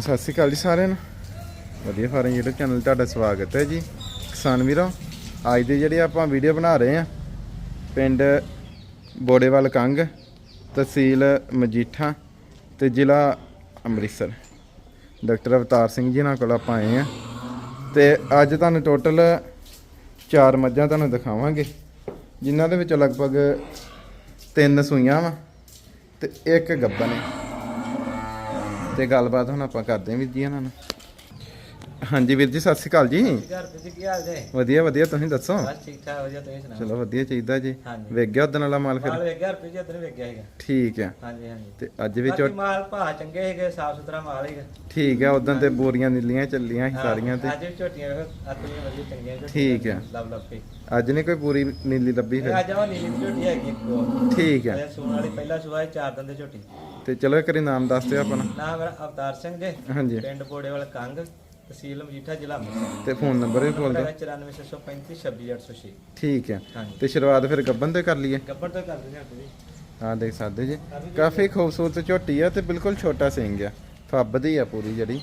ਸਤਿ ਸ਼੍ਰੀ ਅਕਾਲ ਜੀ ਸਾਰਿਆਂ ਨੂੰ। ਵਧੀਆ ਫਾਰਮ YouTube ਚੈਨਲ ਤੁਹਾਡਾ ਸਵਾਗਤ ਹੈ ਜੀ। ਕਿਸਾਨ ਵੀਰੋ, ਅੱਜ ਦੇ ਜਿਹੜੇ ਆਪਾਂ ਵੀਡੀਓ ਬਣਾ ਰਹੇ ਆ ਪਿੰਡ ਬੋੜੇਵਾਲ ਕੰਗ, ਤਹਿਸੀਲ ਮਜੀਠਾ ਤੇ ਜ਼ਿਲ੍ਹਾ ਅੰਮ੍ਰਿਤਸਰ। ਡਾਕਟਰ ਅਵਤਾਰ ਸਿੰਘ ਜੀ ਨਾਲ ਕੋਲ ਆਪਾਂ ਆਏ ਆ ਤੇ ਅੱਜ ਤੁਹਾਨੂੰ ਟੋਟਲ ਚਾਰ ਮੱਝਾਂ ਤੁਹਾਨੂੰ ਦਿਖਾਵਾਂਗੇ, ਜਿਨ੍ਹਾਂ ਦੇ ਵਿੱਚ ਲਗਭਗ ਤਿੰਨ ਸੂਈਆਂ ਵਾ ਤੇ ਇੱਕ ਗੱਬਨ ਹੈ। ਤੇ ਗੱਲਬਾਤ ਹੁਣ ਆਪਾਂ ਕਰਦੇ ਹਾਂ ਵੀਰ ਜੀ ਇਹਨਾਂ ਨਾਲ। ਹਾਂਜੀ ਵੀਰ ਜੀ ਸਤਿ ਸ਼੍ਰੀ ਅਕਾਲ ਜੀ। ਘਰ ਤੇ ਕੀ ਹਾਲ ਜੇ? ਵਧੀਆ ਵਧੀਆ ਤੁਸੀਂ ਦੱਸੋ? ਬਸ ਠੀਕ ਠਾਕ ਵਧੀਆ ਤੁਸੀਂ ਸੁਣਾਓ? ਚਲੋ ਵਧੀਆ ਚਾਹੀਦਾ ਜੀ। ਹਾਂਜੀ। ਵੇਖ ਗਿਆ ਉਦਣ ਵਾਲਾ ਮਾਲ ਮਾਲ ਫਿਰ ਵੇਖ ਗਿਆ ਰੁਪਏ ਜੀ ਉਧਰ ਵੇਖਿਆ ਹੈਗਾ ਠੀਕ ਆ ਹਾਂਜੀ ਹਾਂਜੀ। ਤੇ ਅੱਜ ਵੀ ਬਾਕੀ ਚੋ ਮਾਲ ਭਾ ਚੰਗੇ ਹੈਗੇ ਸਾਫ਼ ਸੁਥਰਾ ਮਾਲ ਹੈਗਾ ਠੀਕ ਆ ਉਦੋਂ ਤੇ ਬੋਰੀਆਂ ਨੀਲੀਆਂ ਚੱਲੀਆਂ ਸੀ ਸਾਰੀਆਂ ਤੇ। ਅੱਜ ਵੀ ਝੋਟੀਆਂ ਵੇਖੋ ਆਪਣੀਆਂ ਵਧੀਆ ਚੰਗੀਆਂ ਝੋਟੀਆਂ ਠੀਕ ਹੈ। ਲੱਭ ਲੱਭ ਕੇ। ਅੱਜ ਨਹੀਂ ਕੋਈ ਪੂਰੀ ਨੀਲੀ ਲੱਭੀ ਫਿਰ? ਅੱਜ ਆ ਨੀਲੀ ਝੋਟੀ ਹੈਗੀ ਇੱਕ। ਠੀਕ ਆ ਸੂਣ ਵਾਲੀ ਪਹਿਲਾ ਸੂਆ ਚਾਰ ਦੰਦ ਦੀ ਝੋਟੀ। ਤੇ ਚਲੋ ਇੱਕ ਵਾਰੀ ਨਾਮ ਦੱਸ ਦਿਓ ਆਪਣਾ। ਨਾਮ ਮੇਰਾ ਅਵਤਾਰ ਸਿੰਘ ਜੇ ਹਾਂਜੀ। ਪਿੰਡ ਬੋੜੇਵਾਲ ਕੰਗ ਤਹਿਸੀਲ ਮਜੀਠਾ ਜ਼ਿਲ੍ਹਾ ਅੰਮ੍ਰਿਤਸਰ ਤੇ ਫੋਨ ਨੰਬਰ ਵੀ ਬੋਲ ਦਿਓ 94635 26806 ਠੀਕ ਹਾਂਜੀ। ਤੇ ਸ਼ੁਰੂਆਤ ਫਿਰ ਗੱਬਨ ਤੋਂ ਕਰ ਲਈਏ। ਗੱਬਰ ਤੋਂ ਕਰ ਦਿੰਦੇ ਆਪਾਂ ਜੀ ਹਾਂ ਦੇਖ ਸਕਦੇ ਜੀ। ਕਾਫੀ ਖੂਬਸੂਰਤ ਝੋਟੀ ਆ ਤੇ ਬਿਲਕੁਲ ਛੋਟਾ ਸਿੰਘ ਆ। ਫੱਬ ਦੀ ਆ ਪੂਰੀ ਜਿਹੜੀ।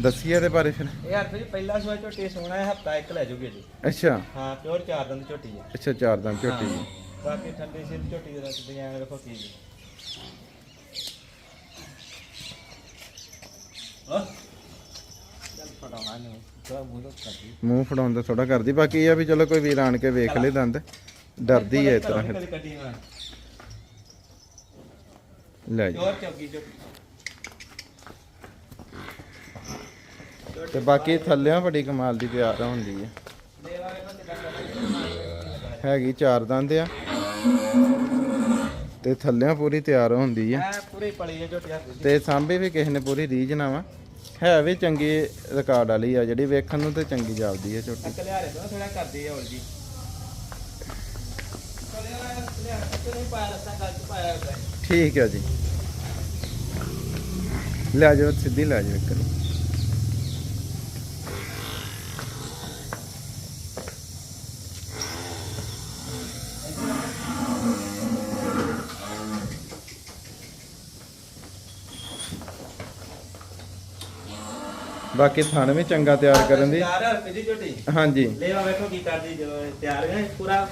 ਦੱਸੀਏ ਦੇ ਬਾਰੇ ਫਿਰ। ਇਹ ਹਰ ਜੀ ਪਹਿਲਾ ਸੂਆ ਝੋਟੀ ਸੋਣਾ ਹੈ ਹਫਤਾ ਇੱਕ ਲੈ ਜੂਗੀ ਜੀ। ਅੱਛਾ। ਹਾਂ ਪਿਓਰ ਚਾਰ ਦੰਦ ਝੋਟੀ ਹੈ ਅੱਛਾ ਚਾਰ ਦਮ ਝੋਟੀ ਹਾਂ। ਬਾਕੀ ਠੰਡੀ ਸਿਰ ਝੋਟੀ ਦੇ ਰਸ ਡਿਜ਼ਾਈਨ ਵੇਖੋ ਕੀ ਜੀ ਹਾਂ ਚੱਲ ਫਟਾਉਣਾ ਨਹੀਂ ਤਾਂ ਮੂੰਹ ਤੋਂ ਫੜਾਉਣ ਥੋੜਾ ਕਰਦੀ, ਬਾਕੀ ਇਹ ਆ ਵੀ ਚਲੋ ਕੋਈ ਵੀਰ ਆਣ ਕੇ ਵੇਖ ਲੇ ਦੰਦ। ਡਰਦੀ ਹੈ ਇਸ ਤਰ੍ਹਾਂ। ਲੈ ਜੀ। ਤੇ ਬਾਕੀ ਥੱਲਿਆਂ ਬੜੀ ਕਮਾਲ ਦੀ ਤਿਆਰ ਹੁੰਦੀ ਹੈ ਹੈਗੀ ਚਾਰ ਦੰਦ ਆ। ਤੇ ਥੱਲਿਆਂ ਪੂਰੀ ਤਿਆਰ ਹੁੰਦੀ ਆ। ਪੂਰੀ ਪਲੀ ਦੀ ਤੇ ਸਾਂਭੀ ਵੀ ਕਿਸੇ ਨੇ ਪੂਰੀ ਰੀਝ ਨਾ ਵਾ। ਹੈ ਵੀ ਚੰਗੀ ਰਿਕਾਰਡ ਵਾਲੀ ਆ ਜਿਹੜੀ ਵੇਖਣ ਨੂੰ ਤੇ ਚੰਗੀ ਜਾਪਦੀ ਹੈ ਝੋਟੀ ਕਲਿਆਰੇ ਤੋਂ ਥੋੜਾ ਕਰਦੀ ਹੋਰ ਜੀ। ਠੀਕ ਹੈ ਜੀ। ਲੈ ਜਾਓ ਸਿੱਧੀ ਲੈ ਜਾਓ ਇੱਕ ਬਾਕੀ ਥਣ ਵੀ ਚੰਗਾ ਤਿਆਰ ਕਰਨ ਦੀ। 4000 ਰੁਪਏ ਦੀ ਝੋਟੀ। ਹਾਂਜੀ। ਲੈਵਾ ਵੇਖੋ ਕੀ ਕਰਦੀ ਜਦੋਂ ਇਹ ਤਿਆਰ ਹੈ ਪੂਰਾ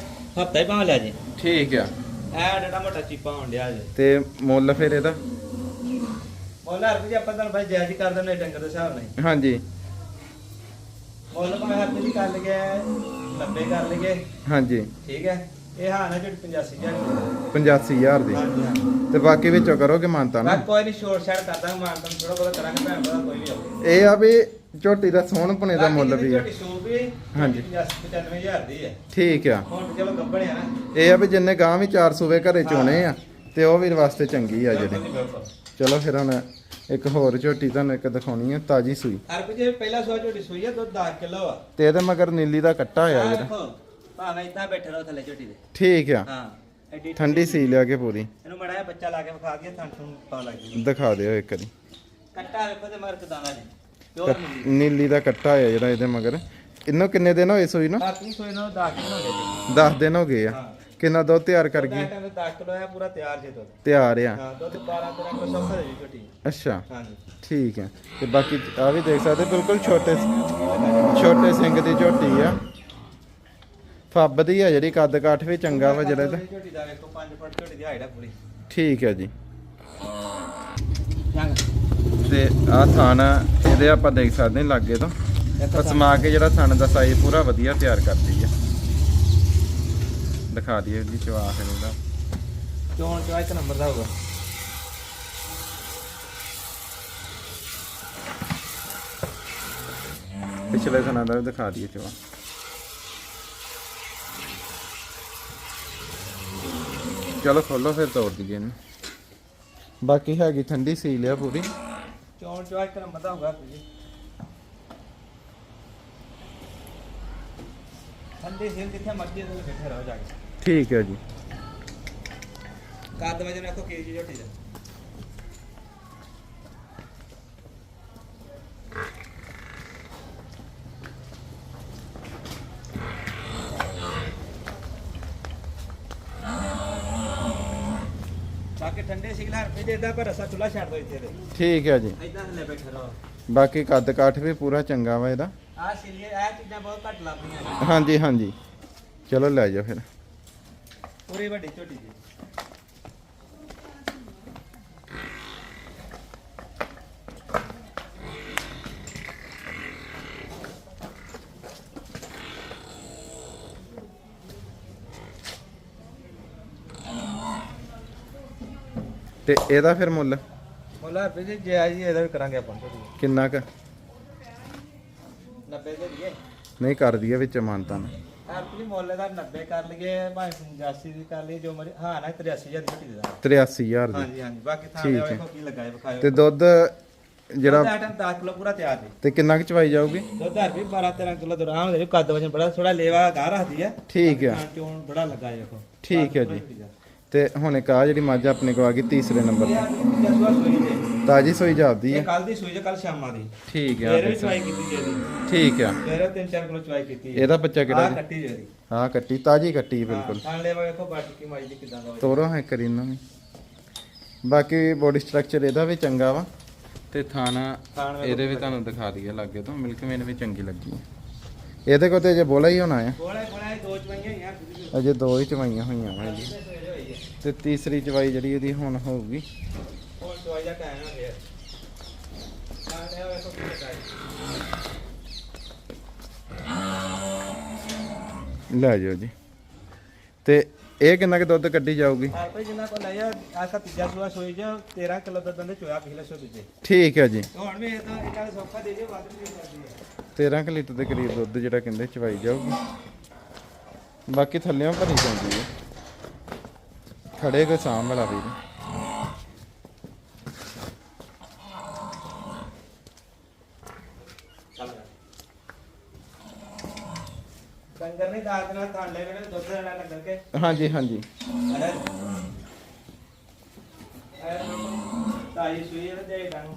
ਹਫਤਾ ਹੀ ਭਾਵੇਂ ਲੈ ਜੇ। ਠੀਕ ਆ। ਐ ਡੜਾ ਮੋਟਾ ਚੀਪਾ ਹੋਣ ਡਿਆ ਜੇ। ਤੇ ਮੁੱਲ ਫਿਰ ਇਹਦਾ? ਮੋਲਾ ਰੁਪਏ ਆਪਾਂ ਤੁਹਾਨੂੰ ਭਾਈ ਜਾਇਜ਼ ਹੀ ਕਰ ਦਿੰਦੇ ਡੰਗਰ ਦੇ ਹਿਸਾਬ ਨਾਲ ਹਾਂਜੀ। ਮੁੱਲ ਭਾਵੇਂ ਹੱਥ ਦੀ ਕਰ ਲਈਏ 90 ਕਰ ਲਈਏ। ਹਾਂਜੀ। ਠੀਕ ਹੈ। ਇਹ ਹਾਂ ਨਾ ਜਿਹੜੀ 85000 ਦੀ। 85000 ਦੀ। ਹਾਂਜੀ ਹਾਂ ਤੇ ਬਾਕੀ ਵਿੱਚੋਂ ਕਰੋਗੇ ਮਾਨਤਾ ਨਾ? ਕੋਈ ਨਹੀਂ ਸ਼ੋਰਟ ਸ਼ਾਰਟ ਕਰਦਾ ਮਾਨ ਥੋੜਾ ਬਹੁਤਾ ਕਰਾਂਗੇ ਭੈਣ ਭਰਾ ਕੋਈ ਨਹੀਂ ਆਵੇ ਇਹ ਆ ਵੀ ਝੋਟੀ ਦਾ ਸੋਹਣ ਪੁਣੇ ਦਾ ਮੁੱਲ ਵੀ ਆ। ਸੂਰ ਵੀ ਹਾਂਜੀ। 95000 ਦੀ ਹੈ। ਠੀਕ ਆ। ਹੁਣ ਤੇ ਚਲੋ ਗੱਬਣੇ ਆ ਨਾ। ਇਹ ਆ ਵੀ ਜਿੰਨੇ ਗਾਂ ਵੀ 400 ਵੇ ਘਰੇ ਚੋਣੇ ਆ ਤੇ ਉਹ ਵੀਰ ਵਾਸਤੇ ਚੰਗੀ ਆ ਜਿਹੜੀ। ਚਲੋ ਫਿਰ ਹੁਣ ਇੱਕ ਹੋਰ ਝੋਟੀ ਤੁਹਾਨੂੰ ਇੱਕ ਦਿਖਾਉਣੀ ਆ ਤਾਜੀ ਸੂਈ। ਅਰਬ ਜੇ ਪਹਿਲਾ ਸੋਚ ਝੋਟੀ ਸੂਈ ਹੈ ਦੁੱਧ 10 ਕਿਲੋ ਆ। ਤੇ ਇਹਦੇ ਮਗਰ ਨੀਲੀ ਦਾ ਕੱਟਾ ਆ ਆਹ ਜਿਹੜਾ ਦੇਖੋ ਭਾਵੇਂ ਇਦਾਂ ਬੈਠੇ ਰਹੋ ਥੱਲੇ ਝੋਟੀ ਦੇ ਠੀਕ ਆ। ਹਾਂ ਐਡੀ ਠੰਡੀ ਸੀ ਲਿਆ ਕੇ ਪੂਰੀ। ਇਹਨੂੰ ਮੜਾ ਜਿਹਾ ਬੱਚਾ ਲਾ ਕੇ ਵਿਖਾ ਦਈਏ ਥਣ ਥਣ ਪਾ ਲੱਗ ਜੂ ਦਿਖਾ ਦਿਓ ਇੱਕ ਵਾਰੀ। ਕੱਟਾ ਵੇਖੋ ਤੇ ਮਗਰ ਕਦਾਨਾ ਜੀ। ਪਿਓਰ ਨੀਲੀ ਦਾ ਕੱਟਾ ਆ ਜਿਹੜਾ ਇਹਦੇ ਮਗਰ। ਇਹਨੂੰ ਕਿੰਨੇ ਦਿਨ ਹੋਏ ਸੂਈ ਨੂੰ? ਬਾਕੀ ਸੋਏ ਨਾ 10 ਕਿਲੋ ਹੋ ਗਏ 10 ਦਿਨ ਹੋ ਗਏ ਆ। ਹਾਂ। ਕਿੰਨਾ ਦੁੱਧ ਤਿਆਰ ਕਰ ਗਈ? ਟਾਈਮ 10 ਕਿਲੋ ਹੈ ਪੂਰਾ ਤਿਆਰ ਜੇ ਦੁੱਧ। ਤਿਆਰ ਆ। ਹਾਂ ਦੁੱਧ 12 13 ਕਿਲੋ ਸੌਖਾ ਦੇ ਜੀ ਝੋਟੀ। ਅੱਛਾ। ਹਾਂਜੀ। ਠੀਕ ਹੈ ਤੇ ਬਾਕੀ ਆ ਵੀ ਦੇਖ ਸਕਦੇ ਬਿਲਕੁਲ ਛੋਟੇ ਛੋਟੇ ਸਿੰਘ ਦੀ ਝੋਟੀ ਆ। ਫੱਬ ਦੀ ਆ ਜਿਹੜੀ ਕੱਦ ਕਾਠ ਵੀ ਚੰਗਾ ਵਾ ਜਿਹੜਾ ਇਹਦਾ ਝੋਟੀ ਦਾ ਵੇਖੋ 5 ਫੁੱਟ ਝੋਟੀ ਦੀ ਹਾਈਟ ਆ ਪੂਰੀ। ਠੀਕ ਹੈ ਜੀ। ਤੇ ਆ ਥਣ ਇਹਦੇ ਆਪਾਂ ਦੇਖ ਸਕਦੇ ਹਾਂ ਲਾਗੇ ਤੋਂ। ਪਸਮਾ ਕੇ ਜਿਹੜਾ ਥਣ ਦਾ ਸਾਈਜ਼ ਪੂਰਾ ਵਧੀਆ ਤਿਆਰ ਕਰਦੀ ਆ। ਦਿਖਾ ਦਈਏ ਜੀ ਚਵਾ ਫਿਰ ਇਹਦਾ। ਚੋਣ ਚਵਾ ਇੱਕ ਨੰਬਰ ਦਾ ਹੋਊਗਾ। ਪਿਛਲੇ ਥਣਾਂ ਦਾ ਦਿਖਾ ਦਈਏ ਚਵਾ ਚਲੋ ਖੋਲੋ ਫਿਰ ਤੋੜ ਦਈਏ ਇਹਨੂੰ। ਬਾਕੀ ਹੈਗੀ ਠੰਡੀ ਸੀਲ ਆ ਪੂਰੀ। ਚੋਣ ਚਵਾ ਇੱਕ ਨੰਬਰ ਦਾ ਹੋਊਗਾ ਜੀ ਠੰਡੇ ਸਿਰ ਜਿੱਥੇ ਮਰਜ਼ੀ ਤੇ ਬੈਠੇ ਰਹੋ ਜਾ ਕੇ। ਠੀਕ ਹੈ ਜੀ। ਕੱਦ ਵਜਨ ਵੇਖੋ ਕੇਜੀ ਝੋਟੀ ਦਾ। ਬਾਕੀ ਠੰਡੇ ਸੀਲ ਹਰ ਪੇ ਦੇ ਇਦਾਂ ਪਰ ਰਸਾ ਚੁੱਲਾ ਛੱਡ ਦੋ ਇੱਥੇ ਤੇ। ਠੀਕ ਹੈ ਜੀ। ਇਦਾਂ ਹਲੇ ਬੈਠੇ ਰਹੋ। ਬਾਕੀ ਕੱਦ ਕਾਠ ਵੀ ਪੂਰਾ ਚੰਗਾ ਵਾ ਇਹਦਾ। ਆ ਸੀਲੀਏ ਇਹ ਚੀਜ਼ਾਂ ਬਹੁਤ ਘੱਟ ਲੱਭਦੀਆਂ ਹਾਂਜੀ ਹਾਂਜੀ। ਚਲੋ ਲੈ ਜਾਓ ਫਿਰ। ਪੂਰੀ ਵੱਡੀ ਝੋਟੀ ਜੀ। ਤੇ ਇਹਦਾ ਫਿਰ ਮੁੱਲ? ਮੁੱਲਾ ਰੁਪਏ ਜੀ ਜੇ ਆ ਜੀ ਇਹਦਾ ਵੀ ਕਰਾਂਗੇ ਆਪਾਂ ਕਿੰਨਾ ਕ? 90 ਦੇ ਲਈਏ ਨਹੀਂ ਕਰ ਦਈਏ ਵਿੱਚ ਮਾਨਤਾ ਨੂੰ ਆਪਣੀ ਮੁੱਲ ਦਾ 90 ਕਰ ਲਈਏ ਭਾਵੇਂ 85 ਦੀ ਕਰ ਲਈਏ ਜੋ ਮਰਜ਼ੀ। ਹਾਂ ਨਾ 83000 ਦੀ ਝੋਟੀ ਦੇ ਦਾਂ 83000 ਦੀ। ਹਾਂਜੀ ਹਾਂਜੀ ਬਾਕੀ ਥਾਂ ਦੇ। ਵੇਖੋ ਕੀ ਲੱਗਾ ਹੈ ਵਿਖਾਇਓ। ਤੇ ਦੁੱਧ ਜਿਹੜਾ ਆਟਮ 10 ਕਿਲੋ ਪੂਰਾ ਤਿਆਰ ਜੀ। ਤੇ ਕਿੰਨਾ ਕੁ ਚਵਾਈ ਜਾਊਗੀ? ਦੁੱਧ ਹਰ ਵੀ 12 13 ਕਿਲੋ ਦਾ ਆਰਾਮ ਦੇ ਕੱਦ ਵਜਨ ਬੜਾ ਥੋੜਾ ਲੇਵਾ ਗਾ ਰੱਖਦੀ ਹੈ। ਠੀਕ ਹਾਂ। ਚੋਣ ਬੜਾ ਲੱਗਾ ਵੇਖੋ ਠੀਕ ਹੈ ਜੀ। ਤੇ ਹੁਣ ਇੱਕ ਆ ਜਿਹੜੀ ਮੱਝ ਆਪਣੇ ਕੋਲ ਆ ਗਈ ਤੀਸਰੇ ਨੰਬਰ ਤੇ। ਜੀ ਜੇ ਤਾਜੀ ਸੋਈ ਇਹ ਹੈ। ਕੱਲ ਦੀ ਸੋਈ ਜੇ ਕੱਲ ਸ਼ਾਮਾਂ ਦੀ। ਠੀਕ ਆ। ਫੇਰ ਵੀ ਚਵਾਈ ਕੀਤੀ ਜੀ ਇਹਦੀ। ਠੀਕ ਆ। ਫੇਰ 3-4 ਕਿਲੋ ਚਵਾਈ ਕੀਤੀ ਇਹਦਾ ਬੱਚਾ ਕਿਹੜਾ ਆ ਜੀ? ਕੱਟੀ ਜੀ ਹਾਂ ਕੱਟੀ ਤਾਜੀ ਕੱਟੀ ਬਿਲਕੁਲ। ਹਾਂ ਲੇਵਾ ਵੇਖੋ ਬਾਟੀ ਕੀ ਮਾਈ ਦੀ ਕਿਦਾਂ ਦਾ। ਤੋਰੋ ਹੈ ਕਰੀ ਇਹਨਾਂ ਨੂੰ। ਬਾਕੀ ਬੋਡੀ ਸਟਰਕਚਰ ਇਹਦਾ ਵੀ ਚੰਗਾ ਵਾ। ਤੇ ਥਾਣਾ ਇਹਦੇ ਵੀ ਤੁਹਾਨੂੰ ਦਿਖਾ ਦਈਏ ਲੱਗੇ ਤੋਂ। ਮਿਲਕ ਮੇਨ ਵੀ ਚੰਗੀ ਲੱਗੀ ਹੈ ਇਹਦੇ ਕੋਲ ਤੇ ਜੇ ਬੋਲਾ ਹੀ ਹੋਣਾ ਆ। ਕੋਲੇ ਕੋਲੇ ਦੋ ਚਵਾਈਆਂ ਹੀ ਆ ਅਜੇ ਦੋ ਹੀ ਚਵਾਈਆਂ ਹੋਈਆਂ ਵਾ ਜੀ। ਤੇ ਤੀਸਰੀ ਚਵਾਈ ਜਿਹੜੀ ਇਹਦੀ ਹੁਣ ਹੋਊਗੀ। ਹੁਣ ਚਵਾਈ ਦਾ ਟਾਈਮ ਆ ਗਿਆ ਹਾਂ ਲੈ ਵੇਖੋ ਹੈ ਜਾਓ ਜੀ। ਤੇ ਇਹ ਕਿੰਨਾ ਕੁ ਦੁੱਧ ਕੱਢੀ ਜਾਊਗੀ? ਆਪੇ ਜਿੰਨਾ ਕੋ ਲਿਆ ਆਸਾ ਤੀਜਾ ਸੂਆ ਸੋਈ ਜਾ 13 ਕਿਲੋ ਦਾ ਦੰਦ ਚੋਇਆ ਪਿਛਲੇ ਸੋ ਦੂਜੇ। ਠੀਕ ਹੈ ਜੀ। ਹੁਣ ਵੀ ਇਹ ਤਾਂ ਇਹਨਾਂ ਦੇ ਸੌਖਾ ਦੇ ਜੇ ਵੱਧ ਵੀ ਕਰਦੀ ਹੈ 13 ਕੁ ਲੀਟਰ ਦੇ ਕਰੀਬ ਦੁੱਧ ਜਿਹੜਾ ਕਹਿੰਦੇ ਚਵਾਈ ਜਾਊਗੀ। ਬਾਕੀ ਥੱਲਿਓਂ ਭਰੀ ਜਾਂਦੀ ਹੈ। ਖੜੇ ਕੋ ਸਾਂਭ ਵਾਲਾ ਵੀ ਨਹੀਂ ਨਾਲ ਲੈ ਦੁੱਧ ਕੇ। ਹਾਂਜੀ ਹਾਂਜੀ। ਤਾਈ ਸੂਈ ਦੇ ਡੰਗ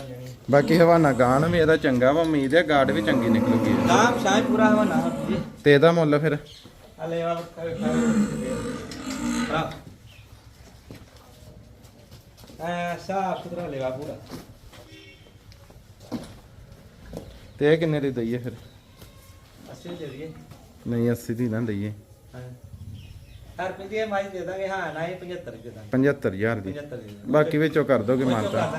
ਜਾਣੀ ਬਾਕੀ ਹਵਾਨਾ ਗਾਣ ਵੀ ਇਹਦਾ ਚੰਗਾ ਵਾ ਉਮੀਦ ਹੈ ਗਾੜ ਵੀ ਚੰਗੀ ਨਿਕਲੂਗੀ। ਨਾਮ ਸ਼ਾਇਦ ਪੂਰਾ ਹਵਾ। ਨਾ ਜੀ ਤੇ ਇਹਦਾ ਮੁੱਲ ਫਿਰ? ਹਲੇ ਆ ਸਾਫ਼ ਸੁਥਰਾ ਲੈਵਾ ਪੂਰਾ ਤੇ ਇਹ ਕਿੰਨੇ ਦੀ ਦਈਏ ਫਿਰ? ਅਸੀਂ ਦੇ ਦਈਏ। ਨਹੀਂ 80 ਦੀ ਨਾ ਦਈਏ। ਹਾਂ। ਹਰ ਪੀਏ ਮਾਈ ਦੇ ਦਾਂਗੇ। ਹਾਂ ਨਾ ਹੀ 75 ਦੇ ਦਾਂਗੇ। 75000 ਦੀ। 75 ਦੇ ਬਾਕੀ ਵਿੱਚੋਂ ਕਰ ਦੋਗੇ ਮਾਨਤਾ।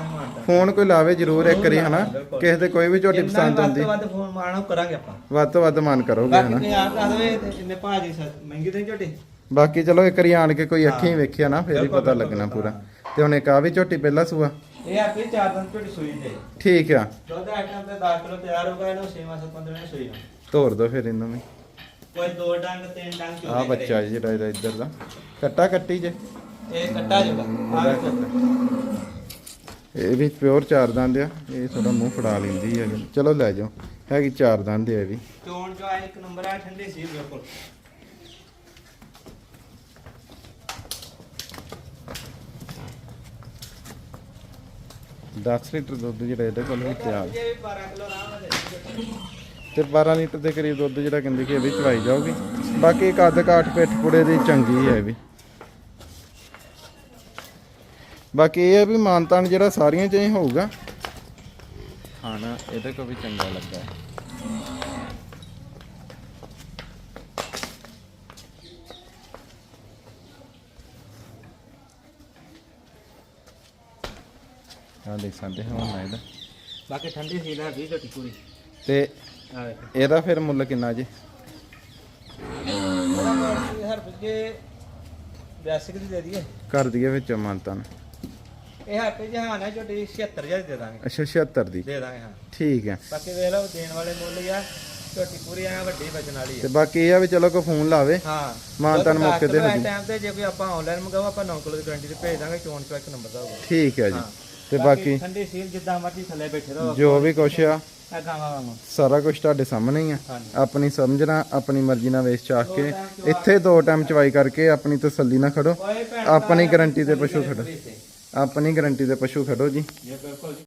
ਫੋਨ ਕੋਈ ਲਾਵੇ ਜ਼ਰੂਰ ਇੱਕ ਵਾਰੀ ਹਨਾ? ਕਿਸੇ ਦੇ ਕੋਈ ਵੀ ਝੋਟੀ ਪਸੰਦ ਆਉਂਦੀ। ਵੱਧ ਫੋਨ ਮਾਰਨਾ ਕਰਾਂਗੇ ਆਪਾਂ। ਵੱਧ ਤੋਂ ਵੱਧ ਮਨ ਕਰੋਗੇ ਬਾਕੀ ਹਨਾ? ਕੋਈ ਆਪ ਦੱਸ ਦੇਵੇ ਤੇ ਇੰਨੇ ਭਾਜੀ ਸਸਤ- ਮਹਿੰਗੀ ਤੇ ਝੋਟੀ। ਬਾਕੀ ਚਲੋ ਇੱਕ ਵਾਰੀ ਆਣ ਕੇ ਕੋਈ ਅੱਖੀਂ। ਵੇਖਿਆ ਨਾ ਫਿਰ ਹੀ ਪਤਾ ਲੱਗਣਾ ਪੂਰਾ। ਤੇ ਹੁਣ ਇੱਕ ਆ ਵੀ ਝੋਟੀ ਪਹਿਲਾ ਸੂਆ। ਇਹ ਆਪੇ ਚਾਰ ਦਿਨ ਝੋਟੀ ਸੂਈ ਦੇ ਠੀਕ ਆ। ਦੁੱਧ ਆਈਟਮ ਤੇ 10 ਕਿਲੋ ਤਿਆਰ ਹੋਗਾ ਇਹਨੂੰ 6 ਮਾਸ 15 ਦਿਨ ਸੂਈ ਨੂੰ ਤੋਰ ਦੋ ਫਿਰ ਇਹਨੂੰ ਵੀ। ਕੋਈ ਦੋ ਡੰਗ ਤਿੰਨ ਡੰਗ ਚੋਲੇ ਆ ਬੱਚਾ ਜੀ ਜਿਹੜਾ ਇੱਧਰ ਦਾ। ਕੱਟਾ ਕੱਟੀ ਜੇ। ਇਹ ਕੱਟਾ ਜੂਗਾ। ਇਹ ਵੀ ਪਿਓਰ ਚਾਰ ਦੰਦ ਆ। ਇਹ ਥੋੜਾ ਮੂੰਹ ਫੜਾ ਲੈਂਦੀ ਹੈ ਚਲੋ ਲੈ ਜਾਓ। ਹੈਗੀ ਚਾਰ ਦੰਦ ਆ ਇਹ ਵੀ। ਚੋਣ ਜੋ ਆ ਇੱਕ ਨੰਬਰ ਆ ਠੰਡੀ ਸੀ ਬਿਲਕੁਲ। ਦਸ ਲੀਟਰ ਦੁੱਧ ਜਿਹੜਾ ਇਹਦੇ ਕੋਲ ਵੀ ਤਿਆਰ। ਤੇ 12 ਲੀਟਰ ਦੇ ਕਰੀਬ ਦੁੱਧ ਜਿਹੜਾ ਕਹਿੰਦੇ ਕਿ ਇਹ ਵੀ ਚਵਾਈ ਜਾਊਗੀ। ਬਾਕੀ ਕੱਦ ਕਾਠ ਪਿੱਠ ਪੁੜੇ ਦੀ ਚੰਗੀ ਹੈ ਵੀ। ਬਾਕੀ ਇਹ ਹੈ ਵੀ ਮਾਨਤਾਨ ਜਿਹੜਾ ਸਾਰੀਆਂ ਚ ਹੀ ਹੋਊਗਾ। ਖਾਣਾ ਇਹਦੇ ਕੋਲ ਵੀ ਚੰਗਾ ਲੱਗਾ ਆ ਦੇਖ ਸਕਦੇ ਹਾਂ ਹੁਣ ਇਹਦਾ। ਬਾਕੀ ਠੰਡੀ ਸੀ ਨਾ 20 ਝੋਟੀ ਪੂਰੀ। ਤੇ ਆ ਵੇਖੋ। ਇਹਦਾ ਫਿਰ ਮੁੱਲ ਕਿੰਨਾ ਜੀ? ਹਰ ਬੱਗੇ 82 ਦੀ ਦੇ ਦਈਏ। ਕਰ ਦਈਏ ਵਿੱਚ ਮਾਨਤਾਨ ਇਹ ਹੱਥ ਜਹਾਨ ਹੈ ਝੋਟੀ 76000 ਦੀ ਦੇ ਦਾਂਗੇ। ਅੱਛਾ 76 ਦੀ। ਦੇ ਦਾਂਗੇ ਹਾਂ। ਠੀਕ ਹੈ। ਬਾਕੀ ਵੇਖ ਲਓ ਦੇਣ ਵਾਲੇ ਮੁੱਲ ਹੀ ਆ ਝੋਟੀ ਪੂਰੀ ਆ ਵੱਡੀ ਵਜਨ ਵਾਲੀ ਤੇ ਹੈ ਬਾਕੀ ਇਹ ਆ ਵੀ ਚਲੋ ਕੋ ਫੋਨ ਲਾਵੇ। ਹਾਂ। ਮਾਨ ਤਾਨ ਮੌਕੇ ਤੇ ਹੋ ਜੀ। ਟਾਈਮ ਤੇ ਜੇ ਕੋਈ ਆਪਾਂ ਆਨਲਾਈਨ ਮੰਗਾਵਾ ਆਪਾਂ 9 ਕਿਲੋ ਦੀ ਗਾਰੰਟੀ ਤੇ ਭੇਜ ਦਾਂਗੇ ਚੋਣ ਚੋ ਇੱਕ ਨੰਬਰ ਦਾ ਹੋਊਗਾ। ਠੀਕ ਹੈ ਜੀ। ਹਾਂ। ਤੇ ਬਾਕੀ ਠੰਡੀ ਸੀਲ ਜਿੱਦਾਂ ਮਰਜ਼ੀ ਥੱਲੇ ਬੈਠੇ ਰਹੋ ਜੋ ਵੀ ਕੁਛ ਆ। ਸਾਰਾ ਕੁਝ ਤੁਹਾਡੇ ਸਾਹਮਣੇ ਹੀ ਆ। ਹਾਂਜੀ। ਆਪਣੀ ਸਮਝਣਾ ਆਪਣੀ ਮਰਜ਼ੀ ਨਾਲ ਵੇਚ ਚਾਹ ਕੇ ਇੱਥੇ ਦੋ ਟਾਈਮ ਚਵਾਈ ਕਰਕੇ ਆਪਣੀ ਤਸੱਲੀ ਨਾਲ ਖੜੋ। ਆਪਣੀ ਗਾਰੰਟੀ ਤੇ ਪਸ਼ੂ ਖੜੋ। ਆਪਣੀ ਗਾਰੰਟੀ ਤੇ ਪਸ਼ੂ ਖੜੋ ਜੀ। ਜੀ ਬਿਲਕੁਲ ਜੀ।